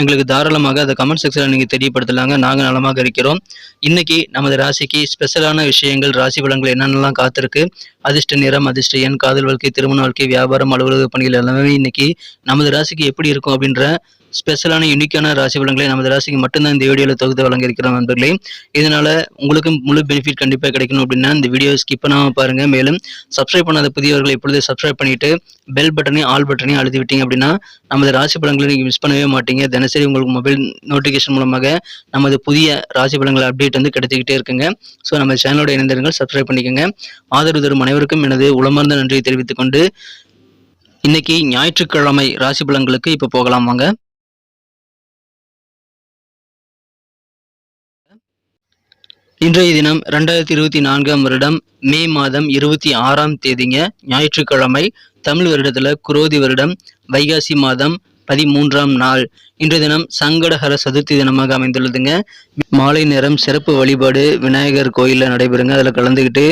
எங்களுக்கு தாராளமாக அதை கமெண்ட் செக்ஷனில் நீங்கள் தெரியப்படுத்தலாங்க. நாங்கள் நலமாக இருக்கிறோம். இன்னைக்கு நமது ராசிக்கு ஸ்பெஷலான விஷயங்கள் ராசி பலன்கள் என்னென்னலாம் காத்திருக்கு? அதிர்ஷ்ட நிறம் அதிர்ஷ்ட எண் காதல் வாழ்க்கை திருமண வாழ்க்கை வியாபாரம் அலுவலக பணிகள் எல்லாமே இன்னைக்கு நமது ராசிக்கு எப்படி இருக்கும் அப்படின்ற ஸ்பெஷலான யூனிக்கான ராசி பலன்களை நமது ராசிக்கு மட்டும்தான் இந்த வீடியோவில் தொகுத்து வழங்கியிருக்கிறோம் நண்பர்களே. இதனால உங்களுக்கு முழு பெனிஃபிட் கண்டிப்பாக கிடைக்கணும் அப்படின்னா இந்த வீடியோ ஸ்கிப் பண்ணாமல் பாருங்க. மேலும் சப்ஸ்கிரைப் பண்ணாத புதியவர்கள் இப்பொழுது சப்ஸ்கிரைப் பண்ணிட்டு பெல் பட்டனையும் ஆல் பட்டனையும் அழுதி விட்டீங்க அப்படின்னா நமது ராசி பலன்களை நீங்கள் மிஸ் பண்ணவே மாட்டீங்க. தினசரி உங்களுக்கு மொபைல் நோட்டிஃபிகேஷன் மூலமாக நமது புதிய ராசி பலன்கள் அப்டேட் வந்து கிடைச்சிக்கிட்டே இருக்குங்க. ஸோ நம்ம சேனலோட இணைந்திருங்கள் சப்ஸ்கிரைப் பண்ணிக்கோங்க. ஆதரவு தரும் அனைவருக்கும் எனது உளமார்ந்த நன்றியை தெரிவித்துக் கொண்டு இன்னைக்கு ஞாயிற்றுக்கிழமை ராசி பலன்களுக்கு இப்போ போகலாம் வாங்க. இன்றைய தினம் ரெண்டாயிரத்தி இருபத்தி நான்காம் வருடம் மே மாதம் இருபத்தி ஆறாம் தேதிங்க. ஞாயிற்றுக்கிழமை தமிழ் வருடத்தில் குரோதி வருடம். வைகாசி மாதம் பதிமூன்றாம் நாள். இன்றைய தினம் சங்கடஹர சதுர்த்தி தினமாக அமைந்துள்ளதுங்க. மாலை நேரம் சிறப்பு வழிபாடு விநாயகர் கோயிலில் நடைபெறுங்க. அதில் கலந்துக்கிட்டு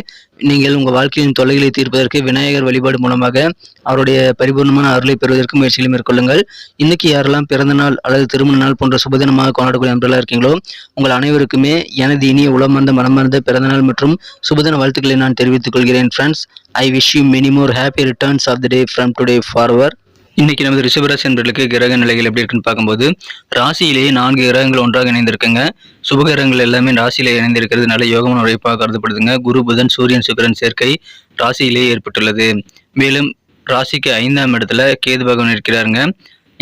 நீங்கள் உங்கள் வாழ்க்கையின் தொல்லைகளை தீர்ப்பதற்கு விநாயகர் வழிபாடு மூலமாக அவருடைய பரிபூர்ணமான அருளை பெறுவதற்கு முயற்சிகளை மேற்கொள்ளுங்கள். இன்னைக்கு யாரெல்லாம் பிறந்த நாள் அல்லது திருமண நாள் போன்ற சுபதினமாக கொண்டாடக்கூடிய அன்றெல்லாம் இருக்கீங்களோ உங்கள் அனைவருக்குமே எனது இனிய உளமர்ந்த மனமார்ந்த பிறந்தநாள் மற்றும் சுபதின வாழ்த்துக்களை நான் தெரிவித்துக் கொள்கிறேன் friends I wish you many more happy returns of the day from today forward இன்னைக்கு நமது ரிஷபராசி என்பர்களுக்கு கிரக நிலைகள் எப்படி இருக்குன்னு பார்க்கும்போது ராசியிலேயே நான்கு கிரகங்கள் ஒன்றாக இணைந்திருக்குங்க. சுபகிரகங்கள் எல்லாமே ராசியிலே இணைந்திருக்கிறது நல்ல யோகமான உழைப்பாக கருதப்படுதுங்க. குரு புதன் சூரியன் சுக்கரன் சேர்க்கை ராசியிலேயே ஏற்பட்டுள்ளது. மேலும் ராசிக்கு ஐந்தாம் இடத்துல கேது பகவான் இருக்கிறாருங்க.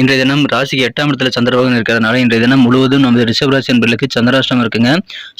இன்றைய தினம் ராசிக்கு எட்டாம் இடத்துல சந்திரபகன் இருக்கிறதுனால இன்றைய தினம் முழுவதும் நமது ரிஷபராசி என்பர்களுக்கு சந்திராஷ்டமம் இருக்குங்க.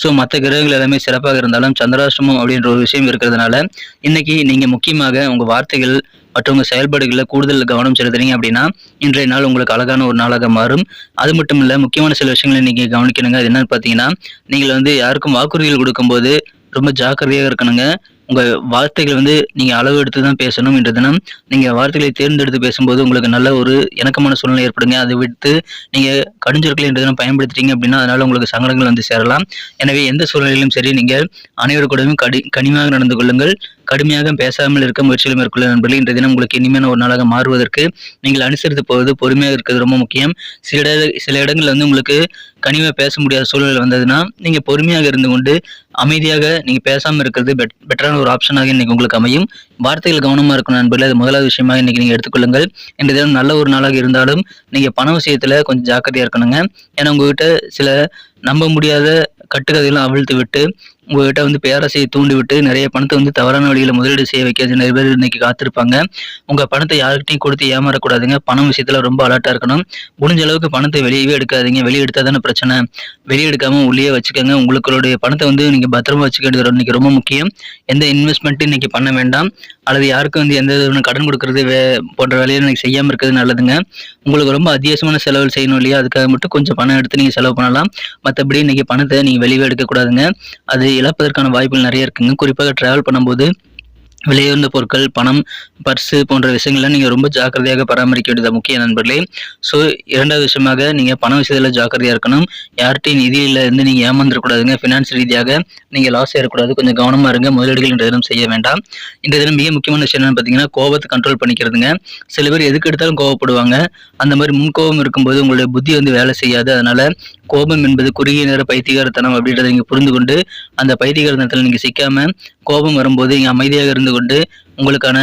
ஸோ மற்ற கிரகங்கள் எல்லாமே சிறப்பாக இருந்தாலும் சந்திராஷ்டமம் அப்படின்ற ஒரு விஷயம் இருக்கிறதுனால இன்னைக்கு நீங்க முக்கியமாக உங்க வார்த்தைகள் மற்றும் உங்க செயல்பாடுகளில் கூடுதல் கவனம் செலுத்துறீங்க அப்படின்னா இன்றைய நாள் உங்களுக்கு அழகான ஒரு நாளாக மாறும். அது மட்டும் இல்லை முக்கியமான சில விஷயங்களை நீங்க கவனிக்கணுங்க. அது என்னன்னு பார்த்தீங்கன்னா நீங்கள் வந்து யாருக்கும் வாக்குறுதிகள் கொடுக்கும்போது ரொம்ப ஜாக்கிரதையாக இருக்கணுங்க. உங்க வார்த்தைகள் வந்து நீங்க அளவு எடுத்து தான் பேசணும் என்ற தினம் நீங்க வார்த்தைகளை தேர்ந்தெடுத்து பேசும்போது உங்களுக்கு நல்ல ஒரு இணக்கமான சூழ்நிலை ஏற்படுங்க. அதை விட்டு நீங்க கடிஞ்சொற்களை என்ற தினம் பயன்படுத்துறீங்க அப்படின்னா அதனால உங்களுக்கு சங்கடங்கள் வந்து சேரலாம். எனவே எந்த சூழ்நிலையிலும் சரி நீங்கள் அனைவருக்கூடவும் கடி கனிமையாக நடந்து கொள்ளுங்கள். கடுமையாக பேசாமல் இருக்க முயற்சிகளை மேற்கொள்ள நண்பர்கள் இன்றைய தினம் உங்களுக்கு இனிமையான ஒரு நாளாக மாறுவதற்கு நீங்கள் அனுசரித்து போவது பொறுமையாக இருக்கிறது ரொம்ப முக்கியம். சில சில இடங்களில் வந்து உங்களுக்கு கனிவாக பேச முடியாத சூழல் வந்ததுன்னா நீங்கள் பொறுமையாக இருந்து கொண்டு அமைதியாக நீங்கள் பேசாமல் இருக்கிறது பெட் பெட்டரான ஒரு ஆப்ஷனாக இன்றைக்கி உங்களுக்கு அமையும். வார்த்தைகள் கவனமாக இருக்கணும் நண்பர்களே அது முதலாவது விஷயமாக இன்றைக்கி நீங்கள் எடுத்துக்கொள்ளுங்கள். இன்றைய தினம் நல்ல ஒரு நாளாக இருந்தாலும் நீங்கள் பண விஷயத்தில் கொஞ்சம் ஜாக்கிரதையாக இருக்கணுங்க. ஏன்னா உங்ககிட்ட சில நம்ப முடியாத கட்டுக்கதையெல்லாம் அவிழ்த்து விட்டு உங்ககிட்ட வந்து பேரரசையை தூண்டிவிட்டு நிறைய பணத்தை வந்து தவறான வழியில் முதலீடு செய்ய வைக்க நிறைய பேர் இன்னைக்கு காத்திருப்பாங்க. உங்க பணத்தை யாருக்கிட்டையும் கொடுத்து ஏமாறக்கூடாதுங்க. பணம் விஷயத்துல ரொம்ப அலர்ட்டா இருக்கணும். முடிஞ்ச அளவுக்கு பணத்தை வெளியவே எடுக்காதீங்க. வெளியே எடுத்தா தானே பிரச்சனை. வெளியே எடுக்காமல் உள்ளே வச்சுக்கோங்க. உங்களுடைய பணத்தை வந்து நீங்க பத்திரமா வச்சுக்கிறது இன்னைக்கு ரொம்ப முக்கியம். எந்த இன்வெஸ்ட்மெண்ட்டும் இன்னைக்கு பண்ண வேண்டாம். அல்லது யாருக்கும் வந்து எந்த விதமான கடன் கொடுக்கறது வே போன்ற வேலையை இன்னைக்கு செய்யாமல் இருக்கிறது நல்லதுங்க. உங்களுக்கு ரொம்ப அத்தியாவசியமான செலவு செய்யணும் இல்லையா? அதுக்காக மட்டும் கொஞ்சம் பணம் எடுத்து நீங்கள் செலவு பண்ணலாம். மற்றபடி இன்னைக்கு பணத்தை நீங்கள் வெளியே எடுக்கக்கூடாதுங்க. அது இழப்பதற்கான வாய்ப்புகள் நிறைய இருக்குங்க. குறிப்பாக ட்ராவல் பண்ணும்போது விலையுயர்ந்த பொருட்கள் பணம் பர்ஸு போன்ற விஷயங்கள்லாம் நீங்கள் ரொம்ப ஜாக்கிரதையாக பராமரிக்க வேண்டியது முக்கிய நண்பர்களே. ஸோ இரண்டாவது விஷயமாக நீங்கள் பண விஷயத்தில் ஜாக்கிரதையாக இருக்கணும். யார்கிட்டையும் நிதியிலேருந்து நீங்கள் ஏமாந்துடக்கூடாதுங்க. ஃபினான்ஸ் ரீதியாக நீங்கள் லாஸ் ஏறக்கூடாது. கொஞ்சம் கவனமாக இருங்க. முதலீடுகள் இன்றைய தினம் செய்ய வேண்டாம். இந்த தினம் மிக முக்கியமான விஷயம் என்னன்னு பார்த்தீங்கன்னா கோபத்தை கண்ட்ரோல் பண்ணிக்கிறதுங்க. சில பேர் எதுக்கு எடுத்தாலும் கோவப்படுவாங்க அந்த மாதிரி முன்கோபம் இருக்கும்போது உங்களுடைய புத்தி வந்து வேலை செய்யாது. அதனால கோபம் என்பது குறுகிய நேர பைத்தியகாரத்தனம் அப்படின்றத நீங்கள் புரிந்து கொண்டு அந்த பைத்தியகாரத்தனத்தில் நீங்கள் சிக்காமல் கோபம் வரும்போது நீங்கள் அமைதியாக இருந்து கொண்டு உங்களுக்கான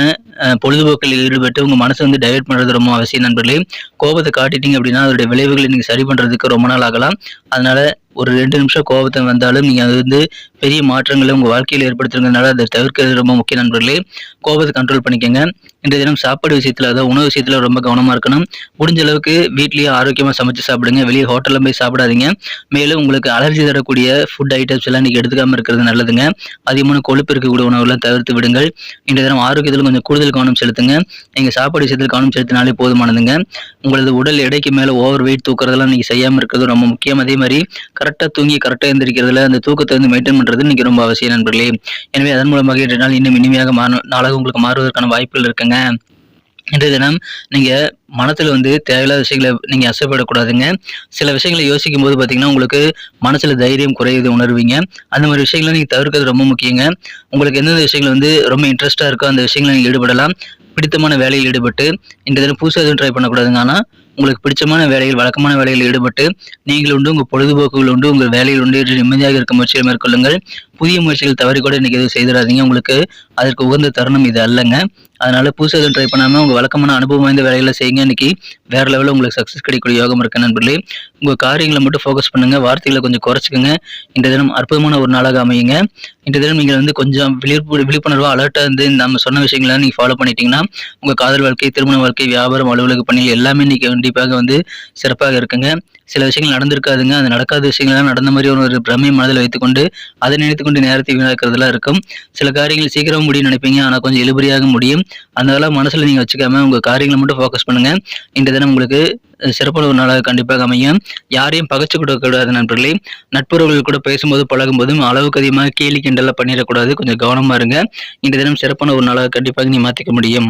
பொழுதுபோக்கில் ஈடுபட்டு உங்கள் மனசை வந்து டைவெர்ட் பண்ணுறது ரொம்ப அவசியம் நண்பர்களே. கோபத்தை காட்டிட்டீங்க அப்படின்னா அதோடைய விளைவுகளை நீங்கள் சரி பண்ணுறதுக்கு ரொம்ப நாள் ஆகலாம். அதனால் ஒரு ரெண்டு நிமிஷம் கோபத்தை வந்தாலும் நீங்கள் அது வந்து பெரிய மாற்றங்களை உங்கள் வாழ்க்கையில் ஏற்படுத்துறதுனால அதை தவிர்க்கிறது ரொம்ப முக்கிய நண்பர்களே. கோபத்தை கண்ட்ரோல் பண்ணிக்கோங்க. இன்றைய தினம் சாப்பாடு விஷயத்தில் அதாவது உணவு விஷயத்தில் ரொம்ப கவனமாக இருக்கணும். முடிஞ்ச அளவுக்கு வீட்லேயே ஆரோக்கியமாக சமைச்சு சாப்பிடுங்க. வெளியே ஹோட்டலில் போய் சாப்பிடாதீங்க. மேலும் உங்களுக்கு அலர்ஜி தரக்கூடிய ஃபுட் ஐட்டம்ஸ் எல்லாம் நீங்கள் எடுத்துக்காமல் இருக்கிறது நல்லதுங்க. அதிகமான கொழுப்பு இருக்கக்கூடிய உணவுலாம் தவிர்த்து விடுங்கள். இன்றைய தினம் ஆரோக்கியத்தில் கொஞ்சம் கூடுதல் கவனம் செலுத்துங்க. நீங்கள் சாப்பாடு விஷயத்தில் கவனம் செலுத்தினாலே போதுமானதுங்க. உங்களது உடல் எடைக்கு மேலே ஓவர் வெயிட் தூக்குறதெல்லாம் நீங்கள் செய்யாமல் இருக்கிறது ரொம்ப முக்கியம். அதே மாதிரி கரெக்டாக தூங்கி கரெக்டாக எழுந்திருக்கிறதுல அந்த தூக்கத்தை வந்து மெயின்டைன் பண்ணுறது இன்னைக்கு ரொம்ப அவசியம் நண்பர்களே. எனவே அதன் மூலமாக இன்றைய நாள் இன்னும் இனிமையாக மாற நாளாக உங்களுக்கு மாறுவதற்கான வாய்ப்புகள் இருக்குங்க. இன்றைய தினம் நீங்கள் மனத்தில் வந்து தேவையில்லாத விஷயங்களை நீங்கள் அசைப்படக்கூடாதுங்க. சில விஷயங்களை யோசிக்கும் போது பார்த்தீங்கன்னா உங்களுக்கு மனசில் தைரியம் குறையுது உணர்வீங்க. அந்த மாதிரி விஷயங்களை நீங்கள் தவிர்க்கிறது ரொம்ப முக்கியங்க. உங்களுக்கு எந்தெந்த விஷயங்கள் வந்து ரொம்ப இன்ட்ரெஸ்ட்டாக இருக்கோ அந்த விஷயங்களை நீங்கள் ஈடுபடலாம். பிடித்தமான வேலையில் ஈடுபட்டு இன்றைய தினம் புதுசாக எதுவும் ட்ரை பண்ணக்கூடாதுங்க. ஆனால் உங்களுக்கு பிடிச்சமான வேலையில் வழக்கமான வேலையில் ஈடுபட்டு நீங்கள் உண்டு உங்கள் பொழுதுபோக்குகள் உண்டு உங்கள் வேலையில் உண்டு என்று நிம்மதியாக இருக்க முயற்சிகளை மேற்கொள்ளுங்கள். புதிய முயற்சிகள் தவறி கூட இன்றைக்கி எதுவும் செய்திடாதீங்க. உங்களுக்கு அதற்கு உகந்த தருணம் இது அல்லங்க. அதனால புதுசாக எதுவும் ட்ரை பண்ணாமல் உங்கள் வழக்கமான அனுபவம் வாய்ந்த வேலைகளை செய்யுங்க. இன்னைக்கு வேற லெவலில் உங்களுக்கு சக்ஸஸ் கிடைக்கக்கூடிய யோகம் இருக்கு நண்பர்களே. உங்கள் காரியங்களை மட்டும் ஃபோக்கஸ் பண்ணுங்க. வார்த்தைகளை கொஞ்சம் குறைச்சிக்கோங்க. இந்த தினம் அற்புதமான ஒரு நாளாக அமையுங்க. இந்த தினம் நீங்கள் வந்து கொஞ்சம் விழிப்பு விழிப்புணர்வாக அலர்ட்டாக இருந்து நம்ம சொன்ன விஷயங்களை நீங்கள் ஃபாலோ பண்ணிட்டீங்கன்னா உங்கள் காதல் வாழ்க்கை திருமண வாழ்க்கை வியாபாரம் அலுவலக பணிகள் எல்லாமே இன்னைக்கு கண்டிப்பாக வந்து சிறப்பாக இருக்குங்க. சில விஷயங்கள் நடந்திருக்காதுங்க. அது நடக்காத விஷயங்கள்லாம் நடந்த மாதிரி ஒரு பிரமை மனதில் வைத்துக்கொண்டு அதை நினைத்துக்கொண்டு நேரத்தை வீணாக்கிறதுலாம் இருக்கும். சில காரியங்கள் சீக்கிரம் முடியும் நினைப்பீங்க. ஆனால் கொஞ்சம் இழுபறியாக முடியும். அதெல்லாம் மனசில் நீங்கள் வச்சுக்காம உங்கள் காரியங்களை மட்டும் ஃபோக்கஸ் பண்ணுங்க. இந்த தினம் உங்களுக்கு சிறப்பான ஒரு நாளாக கண்டிப்பாக அமையும். யாரையும் பகைச்சு கூடாது நண்பர்களே. நட்புறவர்கள் கூட பேசும்போது பழகும்போதும் அளவுக்கு அதிகமாக கேலி கிண்டலாம் பண்ணிடக்கூடாது. கொஞ்சம் கவனமா இருங்க. இந்த தினம் சிறப்பான ஒரு நாளாக கண்டிப்பாக நீ மாற்றிக்க முடியும்.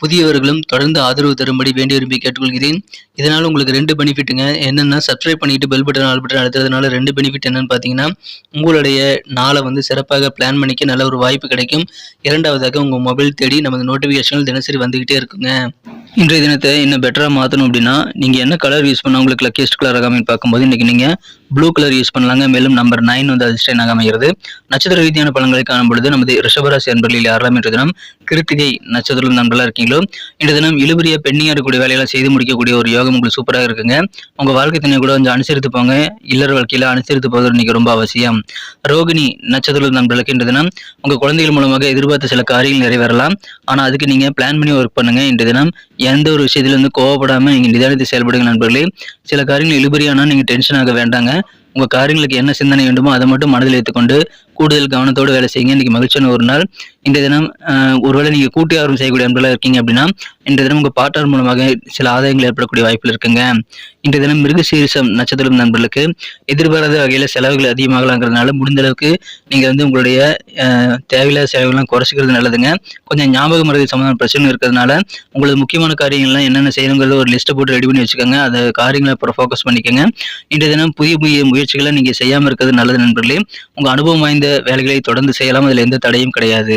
புதியவர்களும் தொடர்ந்து ஆதரவு தரும்படி வேண்டி விரும்பி கேட்டுக்கொள்கிறேன். இதனால் உங்களுக்கு ரெண்டு பெனிஃபிட்டுங்க என்னென்னா சப்ஸ்கிரைப் பண்ணிட்டு பெல் பட்டன் ஆல் பட்டன் அழுத்துறதுனால ரெண்டு பெனிஃபிட் என்னன்னு பார்த்தீங்கன்னா உங்களுடைய நாளை வந்து சிறப்பாக பிளான் பண்ணிக்க நல்ல ஒரு வாய்ப்பு கிடைக்கும். இரண்டாவதாக உங்கள் மொபைல் தேடி நமது நோட்டிஃபிகேஷன்கள் தினசரி வந்துக்கிட்டே இருக்குங்க. இன்றைய தினத்தை இன்னும் பெட்டராக மாற்றணும் அப்படின்னா நீங்கள் என்ன கலர் யூஸ் பண்ண உங்களுக்கு லக்கியஸ்ட் கலர் ஆகாமல் பார்க்கும்போது இன்றைக்கி நீங்கள் ப்ளூ கலர் யூஸ் பண்ணலாங்க. மேலும் நம்பர் நைன் வந்து அதிர்ஷ்டனாக அமைகிறது. நட்சத்திர ரீதியான பலன்களை காணும் பொழுது நமது ரிஷபராசி அன்பர்களில் யாரெல்லாம் என்ற தினம் கிருத்திகை நட்சத்திரம் நண்பர்களாக இருக்கீங்களோ இன்று தினம் இழுபறிய பெண்ணியாக இருக்கக்கூடிய வேலையெல்லாம் செய்து முடிக்கக்கூடிய ஒரு யோகம் உங்களுக்கு சூப்பராக இருக்குங்க. உங்கள் வாழ்க்கை துணை கூட கொஞ்சம் அனுசரித்து போங்க. இல்லற வாழ்க்கையில் அனுசரித்து போவது இன்னைக்கு ரொம்ப அவசியம். ரோகிணி நட்சத்திர நண்பர்களுக்கு இன்றைய தினம் உங்கள் குழந்தைகள் மூலமாக எதிர்பார்த்த சில காரியங்கள் நிறைவேறலாம். ஆனால் அதுக்கு நீங்கள் பிளான் பண்ணி ஒர்க் பண்ணுங்க. இன்ற தினம் எந்த ஒரு விஷயத்துலேருந்து கோவப்படாமல் நீங்கள் நிதானித்து செயல்படுங்க நண்பர்களே. சில காரியங்கள் இழுபறியானால் நீங்கள் டென்ஷன் ஆக வேண்டாங்க. né? உங்கள் காரியங்களுக்கு என்ன சிந்தனை வேண்டுமோ அதை மட்டும் மனதில் வைத்துக்கொண்டு கூடுதல் கவனத்தோடு வேலை செய்யுங்க. இன்னைக்கு மகிழ்ச்சியான ஒரு நாள். இந்த தினம் ஒருவேளை நீங்கள் கூட்டு ஆர்வம் செய்யக்கூடிய அன்பெல்லாம் இருக்கீங்க அப்படின்னா இந்த தினம் உங்கள் பாட்டார் மூலமாக சில ஆதாயங்கள் ஏற்படக்கூடிய வாய்ப்பில் இருக்குங்க. இந்த தினம் மிருக சீரிசம் நட்சத்திரம் நண்பர்களுக்கு எதிர்பாராத வகையில் செலவுகள் அதிகமாகலாங்கிறதுனால முடிந்த அளவுக்கு நீங்கள் வந்து உங்களுடைய தேவையில்லாத செலவுகள்லாம் குறைச்சிக்கிறது நல்லதுங்க. கொஞ்சம் ஞாபக மருதி சம்மந்தமான பிரச்சனை இருக்கிறதுனால உங்களுக்கு முக்கியமான காரியங்கள்லாம் என்னென்ன செய்யணுங்கிறத ஒரு லிஸ்ட்டை போட்டு ரெடி பண்ணி வச்சுக்கோங்க. அந்த காரியங்களை அப்புறம் ஃபோக்கஸ் பண்ணிக்கோங்க. இன்றைய தினம் புதிய புதிய முயற்சிகளை நீங்கள் செய்யாமல் இருக்கிறது நல்லது நண்பர்களே. உங்கள் அனுபவம் வாய்ந்த வேலைகளை தொடர்ந்து செய்யலாம். அதில் எந்த தடையும் கிடையாது.